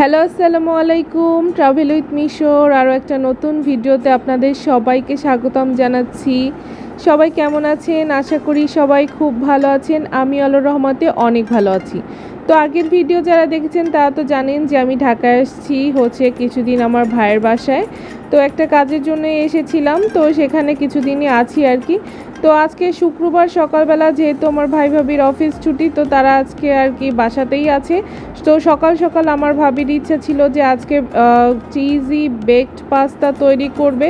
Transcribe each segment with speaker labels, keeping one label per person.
Speaker 1: Hello আসসালামু আলাইকুম travel with মিশোর আরও একটা নতুন ভিডিওতে আপনাদের সবাইকে স্বাগতম জানাচ্ছি। সবাই কেমন আছেন? আশা করি সবাই খুব ভালো আছেন। আমি আলোর রহমতে অনেক ভালো আছি। তো আগের ভিডিও যারা দেখেছেন, তারা তো জানেন যে আমি ঢাকায় এসেছি হচ্ছে কিছুদিন আমার ভাইয়ের বাসায়। তো একটা কাজের জন্য এসেছিলাম, তো সেখানে কিছুদিনই আছি আর কি। তো আজকে শুক্রবার সকালবেলা যেহেতু আমার ভাই ভাবির অফিস ছুটি, তো তারা আজকে আর কি বাসাতেই আছে। তো সকাল সকাল আমার ভাবির ইচ্ছা ছিল যে আজকে চিজি বেকড পাস্তা তৈরি করবে।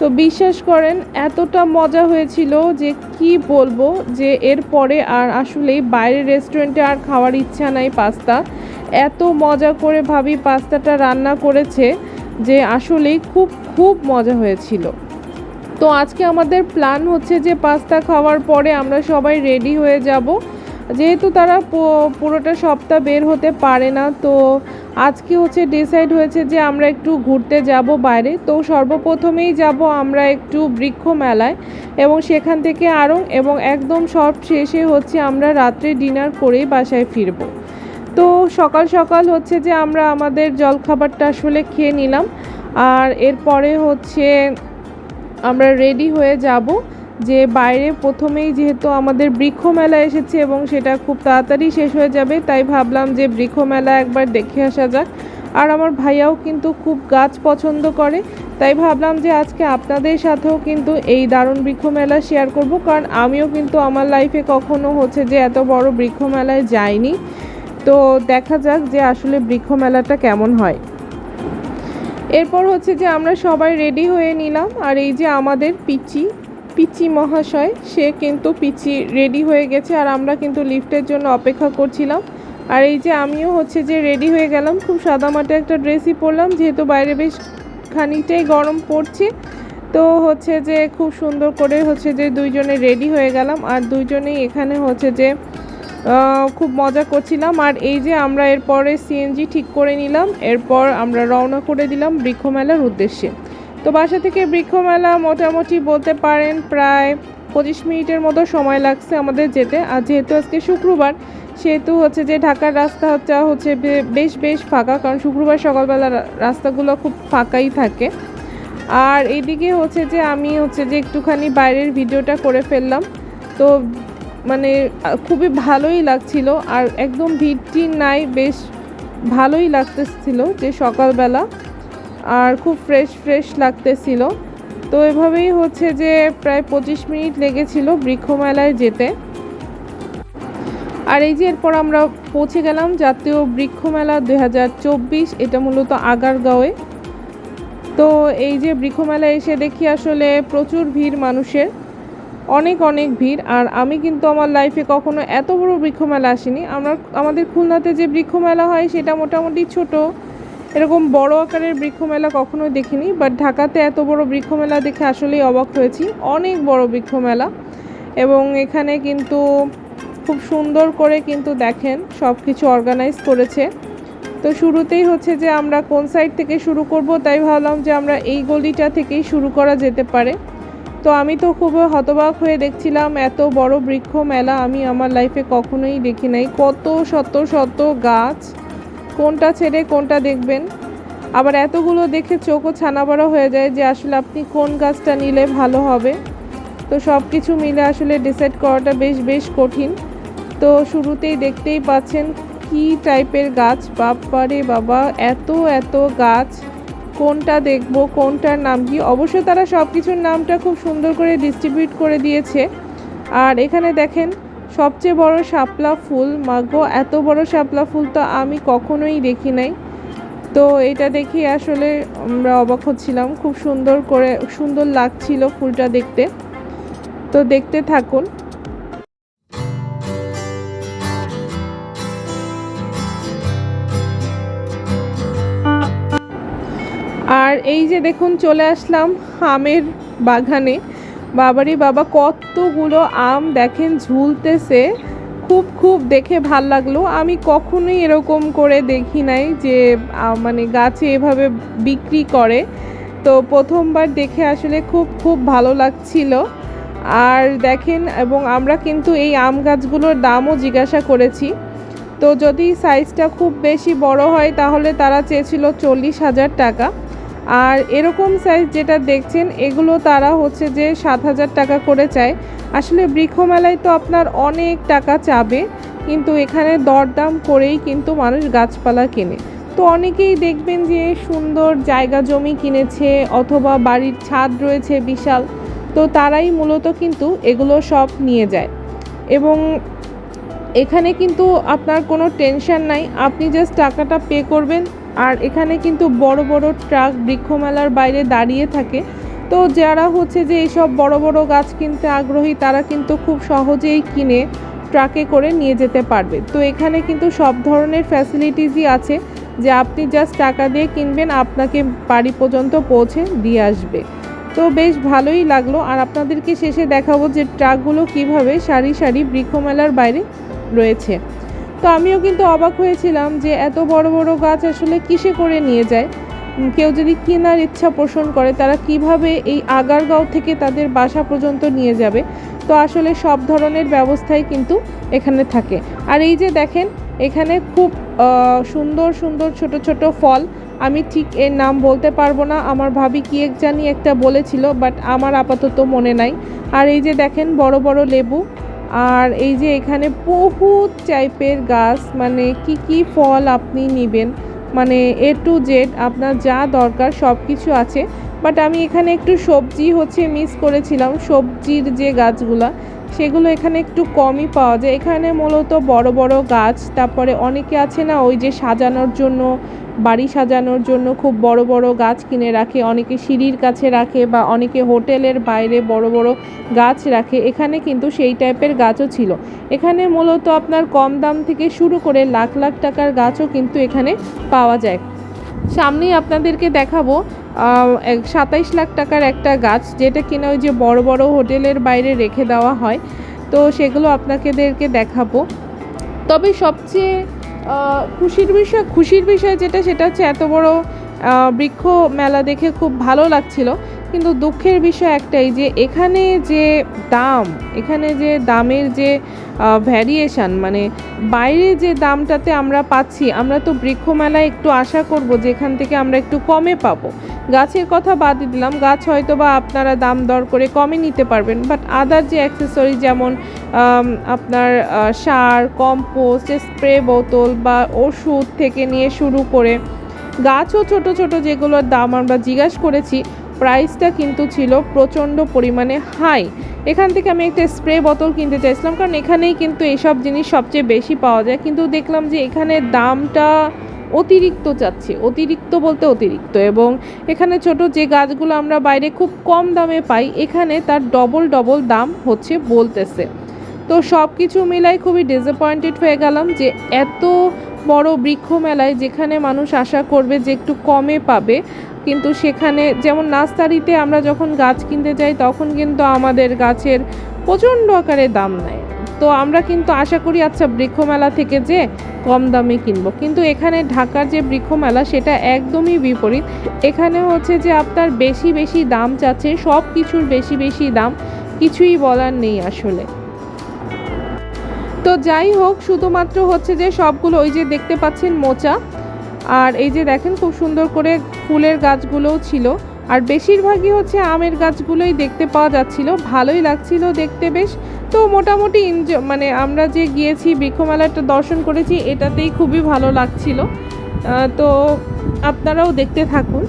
Speaker 1: তো বিশ্বাস করেন, এতটা মজা হয়েছিল যে কি বলব যে এরপরে আর আসলেই বাইরের রেস্টুরেন্টে আর খাওয়ার ইচ্ছা নাই পাস্তা। এত মজা করে ভাবি পাস্তাটা রান্না করেছে যে আসলেই খুব খুব মজা হয়েছিল। তো আজকে আমাদের প্ল্যান হচ্ছে যে পাস্তা খাওয়ার পরে আমরা সবাই রেডি হয়ে যাব। যেহেতু তারা পুরোটা সপ্তাহ বের হতে পারে না, তো আজকে হচ্ছে ডিসাইড হয়েছে যে আমরা একটু ঘুরতে যাব বাইরে। তো সর্বপ্রথমেই যাব আমরা একটু বৃক্ষ মেলায় এবং সেখান থেকে আরও এবং একদম সব শেষে হচ্ছে আমরা রাত্রে ডিনার করেই বাসায় ফিরবো। তো সকাল সকাল হচ্ছে যে আমরা আমাদের জলখাবারটা আসলে খেয়ে নিলাম। আর এরপরে হচ্ছে আমরা রেডি হয়ে যাব। যে বাইরে প্রথমেই যেহেতু আমাদের বৃক্ষ মেলা এসেছে এবং সেটা খুব তাড়াতাড়ি শেষ হয়ে যাবে, তাই ভাবলাম যে বৃক্ষ মেলা একবার দেখে আসা যাক। আর আমার ভাইয়াও কিন্তু খুব গাছ পছন্দ করে, তাই ভাবলাম যে আজকে আপনাদের সাথেও কিন্তু এই দারুণ বৃক্ষ মেলা শেয়ার করব, কারণ আমিও কিন্তু আমার লাইফে কখনো হচ্ছে যে এত বড় বৃক্ষ মেলায় যাইনি। তো দেখা যাক যে আসলে বৃক্ষ মেলাটা কেমন হয়। এরপর হচ্ছে যে আমরা সবাই রেডি হয়ে নিলাম, আর এই যে আমাদের পিচি পিচি মহাশয়, সে কিন্তু পিচি রেডি হয়ে গেছে আর আমরা কিন্তু লিফটের জন্য অপেক্ষা করছিলাম। আর এই যে আমিও হচ্ছে যে রেডি হয়ে গেলাম, খুব সাদামাটা একটা ড্রেসই পরলাম, যেহেতু বাইরে বেশ খানিকটাই গরম পড়ছে। তো হচ্ছে যে খুব সুন্দর করে হচ্ছে যে দুইজনে রেডি হয়ে গেলাম আর দুইজনেই এখানে হচ্ছে যে খুব মজা করছিলাম। আর এই যে আমরা এরপরে সিএনজি ঠিক করে নিলাম, এরপর আমরা রওনা করে দিলাম বৃক্ষমেলার উদ্দেশ্যে। তো বাসা থেকে বৃক্ষমেলা মোটামুটি বলতে পারেন প্রায় পঁচিশ মিনিটের মতো সময় লাগছে আমাদের যেতে। আর যেহেতু আজকে শুক্রবার, সেহেতু হচ্ছে যে ঢাকার রাস্তা হচ্ছে বেশ বেশ ফাঁকা, কারণ শুক্রবার সকালবেলা রাস্তাগুলো খুব ফাঁকাই থাকে। আর এইদিকে হচ্ছে যে আমি হচ্ছে যে একটুখানি বাইরের ভিডিওটা করে ফেললাম। তো মানে খুবই ভালোই লাগছিল আর একদম ভিড়টি নাই, বেশ ভালোই লাগতেছিল যে সকালবেলা। আর খুব ফ্রেশ ফ্রেশ লাগতেছিল। তো এভাবেই হচ্ছে যে প্রায় পঁচিশ মিনিট লেগেছিল বৃক্ষমেলায় যেতে। আর এই যে এরপর আমরা পৌঁছে গেলাম জাতীয় বৃক্ষমেলা দুই হাজার চব্বিশ, এটা মূলত আগারগাঁওয়ে। তো এই যে বৃক্ষমেলা এসে দেখি আসলে প্রচুর ভিড় মানুষের, অনেক অনেক ভিড়। আর আমি কিন্তু আমার লাইফে কখনো এত বড় বৃক্ষমেলা আসিনি। আমরা, আমাদের খুলনাতে যে বৃক্ষমেলা হয় সেটা মোটামুটি ছোট। এরকম বড় আকারের বৃক্ষমেলা কখনো দেখিনি বাট ঢাকাতে এত বড় বৃক্ষমেলা দেখে আসলেই অবাক হয়েছি। অনেক বড় বৃক্ষমেলা। এবং এখানে কিন্তু খুব সুন্দর করে কিন্তু দেখেন সব কিছু অর্গানাইজ করেছে। তো শুরুতেই হচ্ছে যে আমরা কোন সাইড থেকে শুরু করব, তাই ভাবলাম যে আমরা এই গলিটা থেকেই শুরু করা যেতে পারে। তো আমি তো খুব হতবাক হয়ে দেখছিলাম, এত বড় বৃক্ষ মেলা আমি আমার লাইফে কখনোই দেখি নাই। কত শত শত গাছ কোনটা ছেড়ে কোনটা দেখবেন? আবার এতগুলো দেখে চোখও ছানাবড়া হয়ে যায় যে আসলে আপনি কোন গাছটা নিলে ভালো হবে। তো সব কিছু মিলে আসলে ডিসাইড করাটা বেশ বেশ কঠিন। তো শুরুতেই দেখতেই পাচ্ছেন কি টাইপের গাছ বাবারে বাবা, এত এত গাছ। কোনটা দেখব, কোনটার নাম কি? অবশ্য তারা সব কিছুর নামটা খুব সুন্দর করে ডিস্ট্রিবিউট করে দিয়েছে। আর এখানে দেখেন সবচেয়ে বড় শাপলা ফুল মাগো এত বড় শাপলা ফুল তো আমি কখনোই দেখি নাই। তো এটা দেখে আসলে আমরা অবাক হচ্ছিলাম, খুব সুন্দর করে, সুন্দর লাগছিল ফুলটা দেখতে। তো দেখতে থাকুন। আর এই যে দেখুন, চলে আসলাম আমের বাগানে। বাবারি বাবা, কতগুলো আম দেখেন ঝুলতেছে। খুব খুব দেখে ভালো লাগল। আমি কখনোই এরকম করে দেখি নাই যে মানে গাছে এভাবে বিক্রি করে। তো প্রথমবার দেখে আসলে খুব খুব ভালো লাগছিল। আর দেখেন, এবং আমরা কিন্তু এই আম গাছগুলোর দামও জিজ্ঞাসা করেছি। তো যদি সাইজটা খুব বেশি বড় হয়, তাহলে তারা চেয়েছিল চল্লিশ হাজার টাকা। আর এরকম সাইজ যেটা দেখছেন, এগুলো তারা হচ্ছে যে সাত হাজার টাকা করে চায়। আসলে বৃক্ষমেলায় তো আপনার অনেক টাকা চাবে, কিন্তু এখানে দরদাম করেই কিন্তু মানুষ গাছপালা কেনে। তো অনেকেই দেখবেন যে সুন্দর জায়গা জমি কিনেছে অথবা বাড়ির ছাদ রয়েছে বিশাল, তো তারাই মূলত কিন্তু এগুলো সব নিয়ে যায়। এবং এখানে কিন্তু আপনার কোনো টেনশন নাই, আপনি জাস্ট টাকাটা পে করবেন আর এখানে কিন্তু বড় বড় ট্রাক বৃক্ষমেলার বাইরে দাঁড়িয়ে থাকে। তো যারা হচ্ছে যে এইসব বড় বড় গাছ কিনতে আগ্রহী, তারা কিন্তু খুব সহজেই কিনে ট্রাকে করে নিয়ে যেতে পারবে। তো এখানে কিন্তু সব ধরনের ফ্যাসিলিটিসই আছে যে আপনি জাস্ট টাকা দিয়ে কিনবেন, আপনাকে বাড়ি পর্যন্ত পৌঁছে দিয়ে আসবে। তো বেশ ভালোই লাগল। আর আপনাদেরকে শেষে দেখাবো যে ট্রাকগুলো কীভাবে সারি সারি বৃক্ষমেলার বাইরে রয়েছে। তো আমিও কিন্তু অবাক হয়েছিলাম যে এত বড় বড় গাছ আসলে কিসে করে নিয়ে যায়? কেউ যদি কেনার ইচ্ছা পোষণ করে, তারা কীভাবে এই আগারগাঁও থেকে তাদের বাসা পর্যন্ত নিয়ে যাবে? তো আসলে সব ধরনের ব্যবস্থাই কিন্তু এখানে থাকে। আর এই যে দেখেন, এখানে খুব সুন্দর সুন্দর ছোট ছোট ফল। আমি ঠিক এর নাম বলতে পারব না, আমার ভাবি কি এক জানি একটা বলেছিল, বাট আমার আপাতত মনে নাই। আর এই যে দেখেন, বড় বড় লেবু। আর এই যে এখানে বহুত টাইপের গাছ মানে কি কি ফল আপনি নেবেন মানে এ টু জেড আপনার যা দরকার সব কিছু আছে। বাট আমি এখানে একটু সবজি হচ্ছে মিস করেছিলাম, সবজির যে গাছগুলা সেগুলো এখানে একটু কমই পাওয়া যায়। এখানে মূলত বড় বড় গাছ, তারপরে অনেকে আছে না, ওই যে সাজানোর জন্য, বাড়ি সাজানোর জন্য খুব বড় বড় গাছ কিনে রাখে। অনেকে সিঁড়ির কাছে রাখে বা অনেকে হোটেলের বাইরে বড় বড় গাছ রাখে। এখানে কিন্তু সেই টাইপের গাছও ছিল। এখানে মূলত আপনার কম দাম থেকে শুরু করে লাখ লাখ টাকার গাছও কিন্তু এখানে পাওয়া যায়। সামনেই আপনাদেরকে দেখাবো সাতাইশ লাখ টাকার একটা গাছ যেটা কিনা ওই যে বড় বড় হোটেলের বাইরে রেখে দেওয়া হয়। তো সেগুলো আপনাদেরকে দেখাবো। তবে সবচেয়ে খুশির বিষয় খুশির বিষয় যেটা সেটা হচ্ছে এত বড় বৃক্ষ মেলা দেখে খুব ভালো লাগছিল। কিন্তু দুঃখের বিষয় একটাই যে এখানে যে দাম, এখানে যে দামের যে ভ্যারিয়েশন মানে বাইরে যে দামটাতে আমরা পাচ্ছি, আমরা তো বৃক্ষমেলায় একটু আশা করব যে এখান থেকে আমরা একটু কমে পাবো। গাছের কথা বাদ দিলাম, গাছ হয়তো বা আপনারা দাম দর করে কমে নিতে পারবেন বাট আদার যে অ্যাক্সেসরি যেমন আপনার সার কম্পোস্ট স্প্রে বোতল বা ওষুধ থেকে নিয়ে শুরু করে গাছও ছোট ছোট যেগুলোর দাম আমরা জিজ্ঞাসা করেছি প্রাইসটা কিন্তু ছিল প্রচণ্ড পরিমাণে হাই এখান থেকে আমি একটা স্প্রে বোতল কিনতে চাইছিলাম, কারণ এখানেই কিন্তু এসব জিনিস সবচেয়ে বেশি পাওয়া যায়। কিন্তু দেখলাম যে এখানে দামটা অতিরিক্ত চাচ্ছে, অতিরিক্ত বলতে অতিরিক্ত। এবং এখানে ছোট যে গাছগুলো আমরা বাইরে খুব কম দামে পাই, এখানে তার ডবল ডবল দাম হচ্ছে বলতেছে। তো সব কিছু মিলাই খুবই ডিসঅ্যাপয়েন্টেড হয়ে গেলাম যে এত বড় বৃক্ষ মেলায় যেখানে মানুষ আশা করবে যে একটু কমে পাবে কিন্তু সেখানে যেমন নার্সারিতে আমরা যখন গাছ কিনতে যাই, তখন কিন্তু আমাদের গাছের প্রচণ্ড আকারে দাম নেয়। তো আমরা কিন্তু আশা করি আচ্ছা বৃক্ষমেলা থেকে যে কম দামে কিনবো। কিন্তু এখানে ঢাকার যে বৃক্ষমেলা, সেটা একদমই বিপরীত। এখানে হচ্ছে যে আপনার বেশি বেশি দাম চাচ্ছে, সব কিছুর বেশি বেশি দাম, কিছুই বলার নেই আসলে। তো যাই হোক, শুধুমাত্র হচ্ছে যে সবগুলো ওই যে দেখতে পাচ্ছেন মোচা। আর এই যে দেখেন খুব সুন্দর করে ফুলের গাছগুলোও ছিল। আর বেশিরভাগই হচ্ছে আমের গাছগুলোই দেখতে পাওয়া যাচ্ছিল। ভালোই লাগছিল দেখতে বেশ। তো মোটামুটি মানে আমরা যে গিয়েছি বৃক্ষমেলাটা দর্শন করেছি, এটাতেই খুবই ভালো লাগছিল। তো আপনারাও দেখতে থাকুন।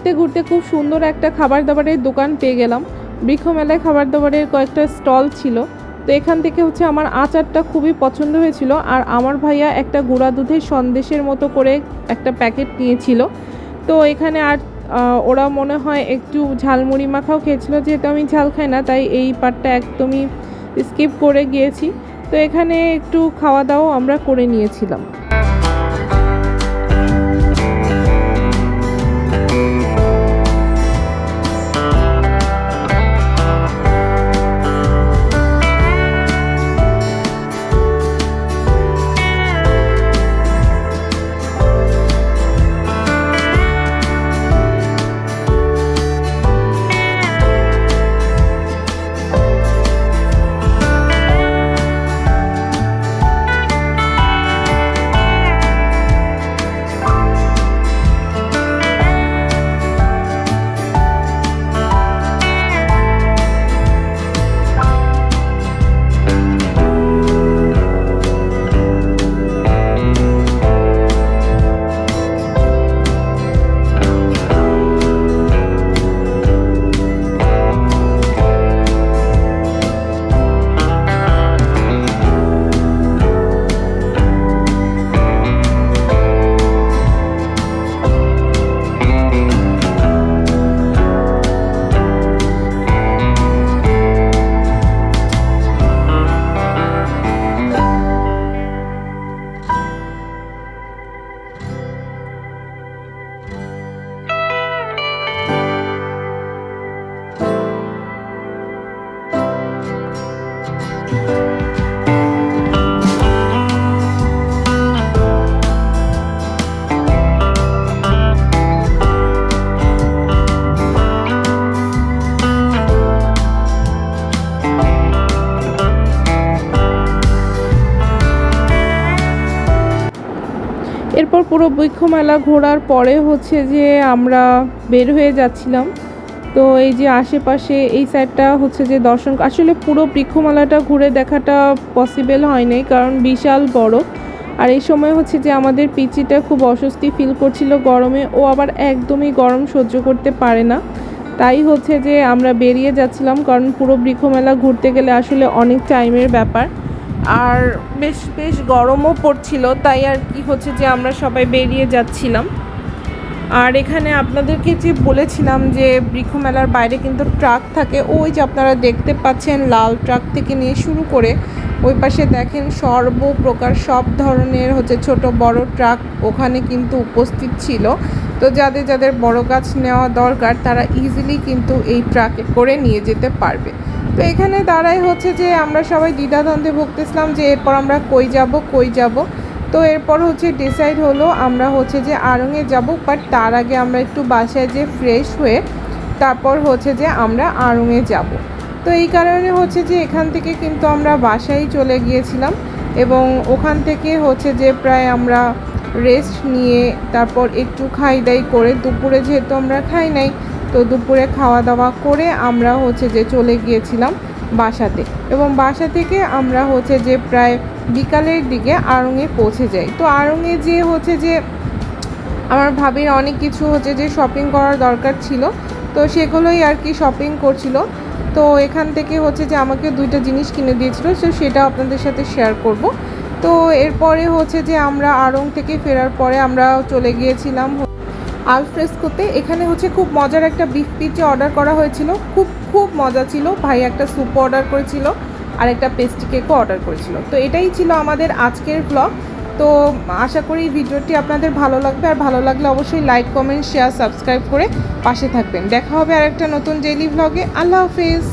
Speaker 1: ঘুরতে ঘুরতে খুব সুন্দর একটা খাবার দাবারের দোকান পেয়ে গেলাম। বৃক্ষ মেলায় খাবার দাবারের কয়েকটা স্টল ছিল। তো এখান থেকে হচ্ছে আমার আচারটা খুবই পছন্দ হয়েছিল আর আমার ভাইয়া একটা গুঁড়া দুধের সন্দেশের মতো করে একটা প্যাকেট নিয়েছিল। তো এখানে আর ওরা মনে হয় একটু ঝালমুড়ি মাখাও খেয়েছিল, যেহেতু আমি ঝাল খাই না, তাই এই পার্টটা একদমই স্কিপ করে গিয়েছি। তো এখানে একটু খাওয়া দাওয়া আমরা করে নিয়েছিলাম। মেলা ঘোরার পরে হচ্ছে যে আমরা বের হয়ে যাচ্ছিলাম। তো এই যে আশেপাশে এই সাইডটা হচ্ছে যে দর্শন, আসলে পুরো বৃক্ষমেলাটা ঘুরে দেখাটা পসিবল হয় নাই কারণ বিশাল বড়। আর এই সময় হচ্ছে যে আমাদের পিচিটা খুব অস্বস্তি ফিল করছিল গরমে, ও আবার একদমই গরম সহ্য করতে পারে না। তাই হচ্ছে যে আমরা বেরিয়ে যাচ্ছিলাম কারণ পুরো বৃক্ষমেলা ঘুরতে গেলে আসলে অনেক টাইমের ব্যাপার। আর বেশ বেশ গরমও পড়ছিল, তাই আর কি হচ্ছে যে আমরা সবাই বেরিয়ে যাচ্ছিলাম। আর এখানে আপনাদেরকে যে বলেছিলাম যে বৃক্ষ মেলার বাইরে কিন্তু ট্রাক থাকে, ওই যে আপনারা দেখতে পাচ্ছেন লাল ট্রাক থেকে নিয়ে শুরু করে ওই পাশে দেখেন সর্বপ্রকার সব ধরনের হচ্ছে ছোট বড় ট্রাক ওখানে কিন্তু উপস্থিত ছিল। তো যাদের যাদের বড় গাছ নেওয়া দরকার তারা ইজিলি কিন্তু এই ট্রাকে করে নিয়ে যেতে পারবে। তো এখানে দাঁড়াই হচ্ছে যে আমরা সবাই দ্বিধাদ্বন্দ্বে ভুগতেছিলাম যে এরপর আমরা কই যাব কই যাব। তো এরপর হচ্ছে ডিসাইড হলো আমরা হচ্ছে যে আড়ংয়ে যাব বাট তার আগে আমরা একটু বাসায় যে ফ্রেশ হয়ে তারপর হচ্ছে যে আমরা আড়ংয়ে যাব। তো এই কারণে হচ্ছে যে এখান থেকে কিন্তু আমরা বাসায় চলে গিয়েছিলাম এবং ওখান থেকে হচ্ছে যে প্রায় আমরা রেস্ট নিয়ে তারপর একটু খাই দাই করে দুপুরে যেহেতু আমরা খাই নাই তো দুপুরে খাওয়া দাওয়া করে আমরা হচ্ছে যে চলে গিয়েছিলাম বাসাতে। এবং বাসা থেকে আমরা হচ্ছে যে প্রায় বিকালের দিকে আড়ংয়ে পৌঁছে যাই। তো আড়ংয়ে যে হচ্ছে যে আমার ভাবির অনেক কিছু হচ্ছে যে শপিং করার দরকার ছিল। তো সেগুলোই আর কি শপিং করছিল। তো এখান থেকে হচ্ছে যে আমাকে দুইটা জিনিস কিনে দিয়েছিল, তো সেটা আপনাদের সাথে শেয়ার করব। তো এরপরে হচ্ছে যে আমরা আড়ং থেকে ফেরার পরে আমরা চলে গিয়েছিলাম আলফ্রেস্কোতে এখানে হচ্ছে খুব মজার একটা বিফ পিচে অর্ডার করা হয়েছিল। খুব খুব মজা ছিল। ভাই একটা স্যুপ অর্ডার করেছিল আর একটা পেস্টি কেকও অর্ডার করেছিল। তো এটাই ছিল আমাদের আজকের ব্লগ তো আশা করি ভিডিওটি আপনাদের ভালো লাগবে। আর ভালো লাগলে অবশ্যই লাইক কমেন্ট শেয়ার সাবস্ক্রাইব করে পাশে থাকবেন। দেখা হবে আর একটা নতুন ডেলি ব্লগে আল্লাহ হাফেজ।